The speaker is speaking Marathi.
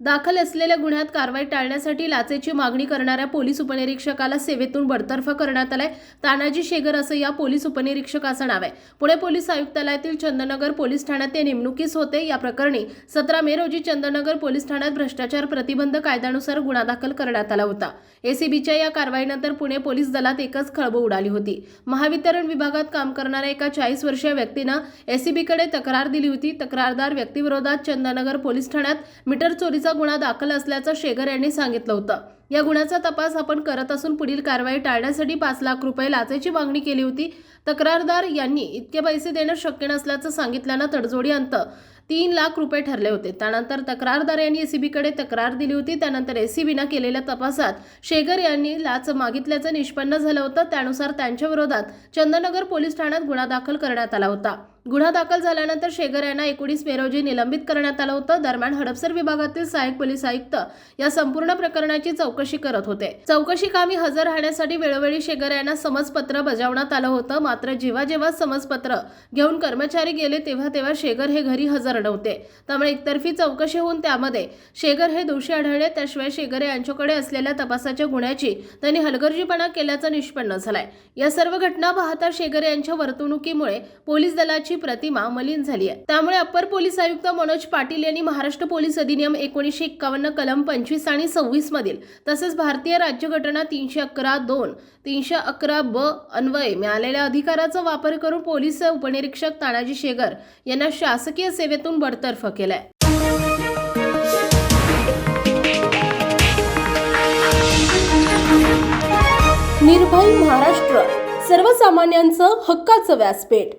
दाखल असलेल्या गुन्ह्यात कारवाई टाळण्यासाठी लाचेची मागणी करणाऱ्या पोलीस उपनिरीक्षकाला सेवेतून बडतर्फ करण्यात आलाय. तानाजी शेगर असं या पोलीस उपनिरीक्षकाचं नाव आहे. पुणे पोलीस आयुक्तालयातील चंदनगर पोलीस ठाण्यात ते नेमणुकीस होते. या प्रकरणी सतरा मे रोजी चंदनगर पोलीस ठाण्यात भ्रष्टाचार प्रतिबंध कायद्यानुसार गुन्हा दाखल करण्यात आला होता. एसीबीच्या या कारवाईनंतर पुणे पोलीस दलात एकच खळबळ उडाली होती. महावितरण विभागात काम करणाऱ्या एका चाळीस वर्षीय व्यक्तीनं एसीबीकडे तक्रार दिली होती. तक्रारदार व्यक्तीविरोधात चंदनगर पोलीस ठाण्यात मीटर चोरीचा गुन्हा दाखल असल्याचं शेगर यांनी सांगितलं होतं. या गुन्ह्याचा तपास आपण करत असून पुढील कारवाई टाळण्यासाठी पाच लाख रुपये लाचेची मागणी केली होती. तक्रारदार यांनी इतके पैसे देणं शक्य नसल्याचं सांगितल्यानं तडजोडी अंत तीन लाख रुपये ठरले होते. त्यानंतर तक्रारदार यांनी एसीबीकडे तक्रार दिली होती. त्यानंतर एसीबीनं केलेल्या तपासात शेगर यांनी लाच मागितल्याचं निष्पन्न झालं होतं. त्यानुसार त्यांच्या विरोधात चंदनगर पोलीस ठाण्यात गुन्हा दाखल करण्यात आला होता. गुन्हा दाखल झाल्यानंतर शेगर यांना एकोणीस मे रोजी निलंबित करण्यात आलं होतं. दरम्यान हडपसर विभागातील सहाय्यक पोलीस आयुक्त या संपूर्ण प्रकरणाची चौकशी करत होते. चौकशी कामी हजर राहण्यासाठी वेळोवेळी शेगर यांना समजपत्र बजावण्यात आलं होतं. मात्र जेव्हा जेव्हा समजपत्र घेऊन कर्मचारी गेले तेव्हा तेव्हा शेगर हे घरी हजर नव्हते. त्यामुळे एकतर्फी चौकशी होऊन त्यामध्ये शेगर हे दोषी आढळले. त्याशिवाय शेगर यांच्याकडे असलेल्या तपासाच्या गुन्ह्याची त्यांनी हलगर्जीपणा केल्याचं निष्पन्न झालंय. या सर्व घटना पाहता शेगर यांच्या वर्तणुकीमुळे पोलीस दलाची प्रतिमा मलिन झाली आहे त्यामुळे अप्पर पोलीस आयुक्त मनोज पाटील यांनी महाराष्ट्र पोलीस अधिनियम एकोणीसशे एक्कावन्न कलम पंचवीस आणि सव्वीस मधील तसेच भारतीय राज्यघटना तीनशे अकरा दोन तीनशे अकरा ब अन्वये मिळालेल्या अधिकाराचा वापर करून पोलीस उपनिरीक्षक तानाजी शेगर यांना शासकीय सेवेतून बडतर्फ केलाय. निर्भय महाराष्ट्र सर्वसामान्यांचं हक्काचं व्यासपीठ.